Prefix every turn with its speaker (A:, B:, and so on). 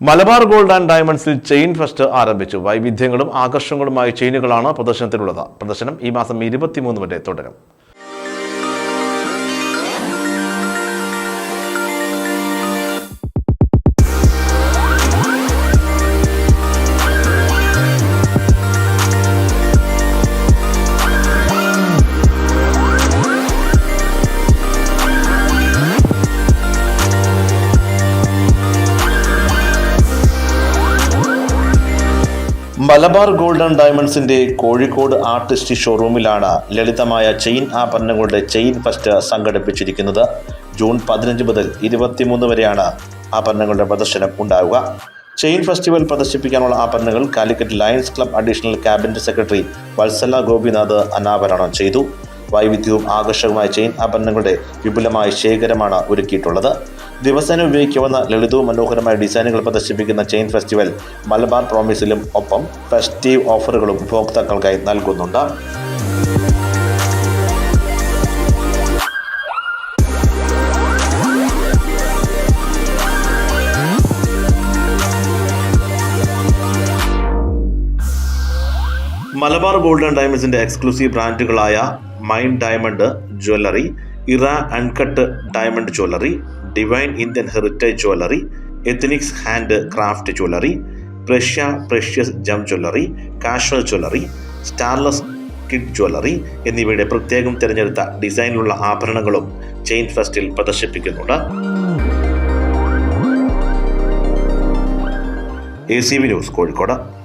A: Malabar gold and ഡയമണ്ട്സിൽ chain fest ആരംഭിച്ചു. വൈവിധ്യങ്ങളും ആകർഷണങ്ങളുമായ ചെയിനുകളാണ് പ്രദർശനത്തിലുള്ളത്. പ്രദർശനം ഈ മാസം ഇരുപത്തിമൂന്ന് വരെ തുടരും. മലബാർ ഗോൾഡ് ആൻഡ് ഡയമണ്ട്സിന്റെ കോഴിക്കോട് ആർട്ടിസ്റ്റ് ഷോറൂമിലാണ് ലളിതമായ ചെയിൻ ആഭരണങ്ങളുടെ ചെയിൻ ഫസ്റ്റ് സംഘടിപ്പിച്ചിരിക്കുന്നത്. ജൂൺ പതിനഞ്ച് മുതൽ ഇരുപത്തിമൂന്ന് വരെയാണ് ആഭരണങ്ങളുടെ പ്രദർശനം ഉണ്ടാവുക. ചെയിൻ ഫെസ്റ്റിവൽ പ്രദർശിപ്പിക്കാനുള്ള ആഭരണങ്ങൾ Calicut Lions Club additional cabinet secretary Vatsala Gopinath അനാവരണം ചെയ്തു. വൈവിധ്യവും ആകർഷകവുമായ ചെയിൻ ആഭരണങ്ങളുടെ വിപുലമായ ശേഖരമാണ് ഒരുക്കിയിട്ടുള്ളത്. ദിവസേന ഉപയോഗിക്കാവുന്ന ലളിതവും മനോഹരമായ ഡിസൈനുകൾ പ്രദർശിപ്പിക്കുന്ന ചെയിൻ ഫെസ്റ്റിവൽ മലബാർ പ്രോമിസിലും ഒപ്പം ഫെസ്റ്റീവ് ഓഫറുകളും ഉപഭോക്താക്കൾക്കായി നൽകുന്നുണ്ട്. മലബാർ ഗോൾഡൻ ഡയമണ്ട്സിന്റെ exclusive ബ്രാൻഡുകളായ Mine diamond jewellery Era uncut diamond jewellery Divine Indian heritage jewellery Ethnix hand craft jewellery Prussia precious gem jewellery casual jewellery starlets kid jewellery എന്നിവയുടെ പ്രത്യേകം തിരഞ്ഞെടുത്ത ഡിസൈനിലുള്ള ആഭരണങ്ങളും ചെയിൻ ഫെസ്റ്റിൽ പ്രദർശിപ്പിക്കുന്നുണ്ട്. A C V news Kozhikode.